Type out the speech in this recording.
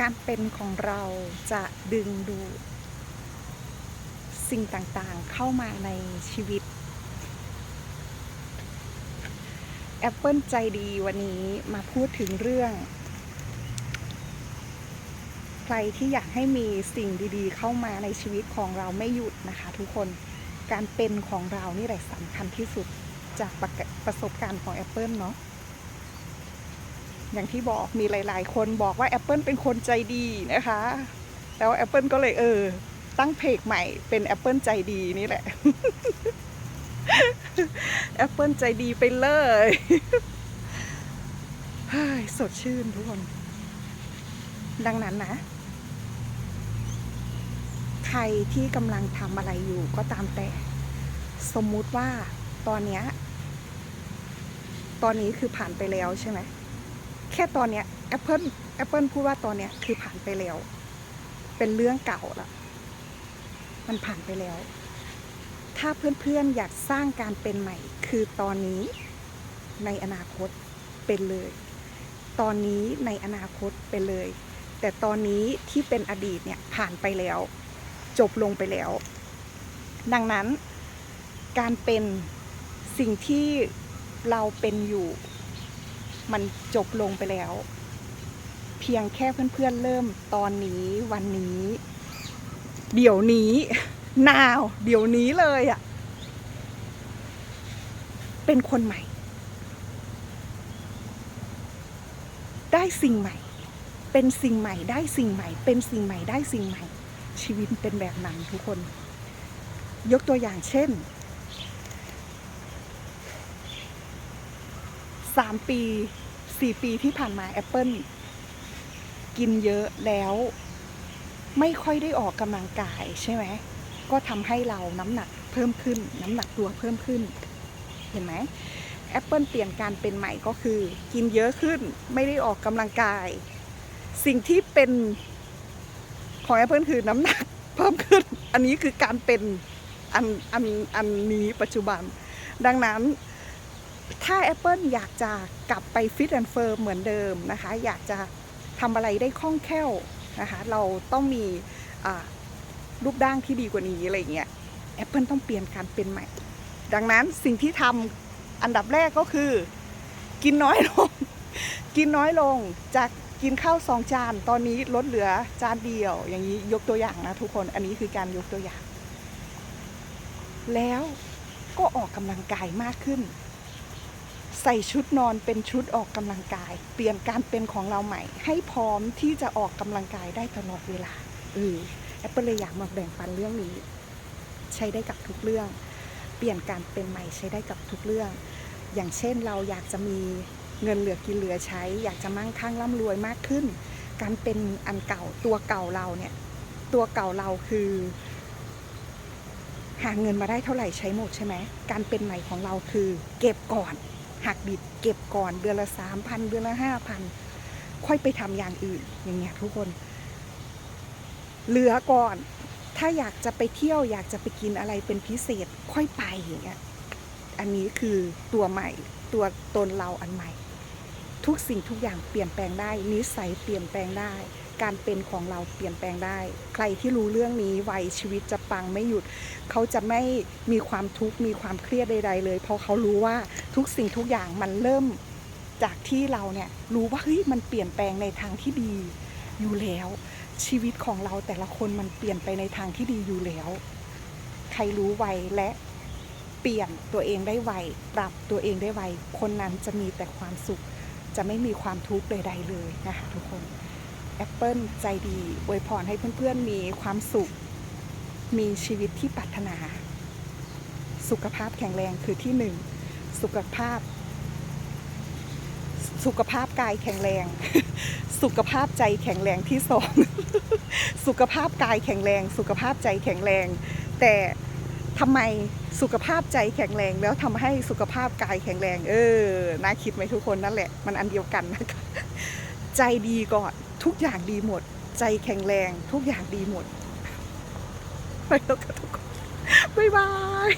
การเป็นของเราจะดึงดูดสิ่งต่างๆเข้ามาในชีวิต แอปเปิลใจดีวันนี้มาพูดถึงเรื่อง ใครที่อยากให้มีสิ่งดีๆ เข้ามาในชีวิตของเราไม่หยุดนะคะทุกคนการเป็นของเรานี่แหละสำคัญที่สุดจากประกประสบการณ์ของแอปเปิลเนาะ อย่างที่บอกมีหลาย ๆ คนบอกว่า Apple เป็นคนใจดีนะคะ แล้ว Apple ก็เลยเออ ตั้งเพจใหม่เป็น Apple ใจดีนี่แหละ Apple ใจดีไปเลยสดชื่นทุกคน ดังนั้นนะ ใครที่กำลังทำอะไรอยู่ก็ตามแต่ สมมุติว่าตอนเนี้ยตอนนี้คือผ่านไปแล้วใช่ไหม แค่ตอนเนี้ย Apple Apple พูดว่าตอนเนี้ยคือผ่านไปแล้ว เป็นเรื่องเก่าละมันผ่านไปแล้ว ถ้าเพื่อนๆอยากสร้างการเป็นใหม่ คือตอนนี้ในอนาคตเป็นเลย ตอนนี้ในอนาคตเป็นเลย แต่ตอนนี้ที่เป็นอดีตเนี่ยผ่านไปแล้ว จบลงไปแล้ว ดังนั้นการเป็นสิ่งที่เราเป็นอยู่ มันจบลงไปแล้ว เพียงแค่เพื่อนๆเริ่มตอนนี้วันนี้ เดี๋ยวนี้นาวเดี๋ยวนี้เลยอะ่ะ เป็นคนใหม่ ได้สิ่งใหม่ เป็นสิ่งใหม่ได้สิ่งใหม่ เป็นสิ่งใหม่ได้สิ่งใหม่ ชีวิตเป็นแบบนั้นทุกคน ยกตัวอย่างเช่น สามปีสี่ปีที่ผ่านมา Apple กินเยอะแล้วไม่ค่อยได้ออกกำลังกายใช่ไหมก็ทำให้เราน้ำหนักเพิ่มขึ้น น้ำหนักตัวเพิ่มขึ้น เห็นไหม Apple เปลี่ยนการเป็นใหม่ก็คือ กินเยอะขึ้นไม่ได้ออกกำลังกาย สิ่งที่เป็นของ Apple คือน้ำหนักเพิ่มขึ้น อันนี้คือการเป็นอันอันอันนี้ปัจจุบัน ดังนั้น ถ้า Apple อยากจะกลับไปฟิตแอนด์เฟิร์มเหมือนเดิมนะคะ อยากจะทำอะไรได้คล่องแคล่วนะคะ เราต้องมีรูปร่างที่ดีกว่านี้อะไรเงี้ย Apple ต้องเปลี่ยนการเป็นใหม่ ดังนั้นสิ่งที่ทำอันดับแรกก็คือ กินน้อยลง กินน้อยลงจากกินข้าวสองจาน ตอนนี้ลดเหลือจานเดียว อย่างนี้ยกตัวอย่างนะทุกคน อันนี้คือการยกตัวอย่าง แล้วก็ออกกำลังกายมากขึ้น ใส่ชุดนอนเป็นชุดออกกำลังกาย เปลี่ยนการเป็นของเราใหม่ ให้พร้อมที่จะออกกำลังกายได้ตลอดเวลาเออแอปเปิลเลยอยากมาแบ่งปันเรื่องนี้ ใช้ได้กับทุกเรื่อง เปลี่ยนการเป็นใหม่ใช้ได้กับทุกเรื่อง อย่างเช่นเราอยากจะมีเงินเหลือกินเหลือใช้ อยากจะมั่งคั่งร่ำรวยมากขึ้น การเป็นอันเก่าตัวเก่าเราเนี่ยตัวเก่าเราคือ หาเงินมาได้เท่าไหร่ใช้หมดใช่ไหมการเป็นใหม่ของเราคือ เก็บก่อน หักดิบเก็บก่อนเดือนละสามพันเดือนละห้าพันค่อยไปทำอย่างอื่นอย่างเงี้ยทุกคน เหลือก่อน ถ้าอยากจะไปเที่ยวอยากจะไปกินอะไรเป็นพิเศษค่อยไปอย่างเงี้ยอันนี้คือตัวใหม่ตัวตนเราอันใหม่ ทุกสิ่งทุกอย่างเปลี่ยนแปลงได้ นิสัยเปลี่ยนแปลงได้ การเป็นของเราเปลี่ยนแปลงได้ ใครที่รู้เรื่องนี้ไวชีวิตจะปังไม่หยุด เขาจะไม่มีความทุกข์มีความเครียดใด ๆ เลย เพราะเขารู้ว่าทุกสิ่งทุกอย่างมันเริ่มจากที่เราเนี่ยรู้ว่าเฮ้ยมันเปลี่ยนแปลงในทางที่ดีอยู่แล้ว ชีวิตของเราแต่ละคนมันเปลี่ยนไปในทางที่ดีอยู่แล้ว ใครรู้ไวและเปลี่ยนตัวเองได้ไวปรับตัวเองได้ไวคนนั้นจะมีแต่ความสุขจะไม่มีความทุกข์ใดๆเลยนะคะทุกคน Apple ใจดีอวยพรให้เพื่อนๆมีความสุข มีชีวิตที่ปรารถนา สุขภาพแข็งแรงคือที่หนึ่ง สุขภาพ สุขภาพกายแข็งแรง สุขภาพใจแข็งแรงที่สอง สุขภาพกายแข็งแรง สุขภาพใจแข็งแรง แต่ทำไมสุขภาพใจแข็งแรงแล้วทำให้สุขภาพกายแข็งแรง เออ น่าคิดไหมทุกคนนั่นแหละ มันอันเดียวกันนะคะ ใจดีก่อน ทุกอย่างดีหมด ใจแข็งแรงทุกอย่างดีหมด ไปแล้วค่ะทุกคน บ๊ายบาย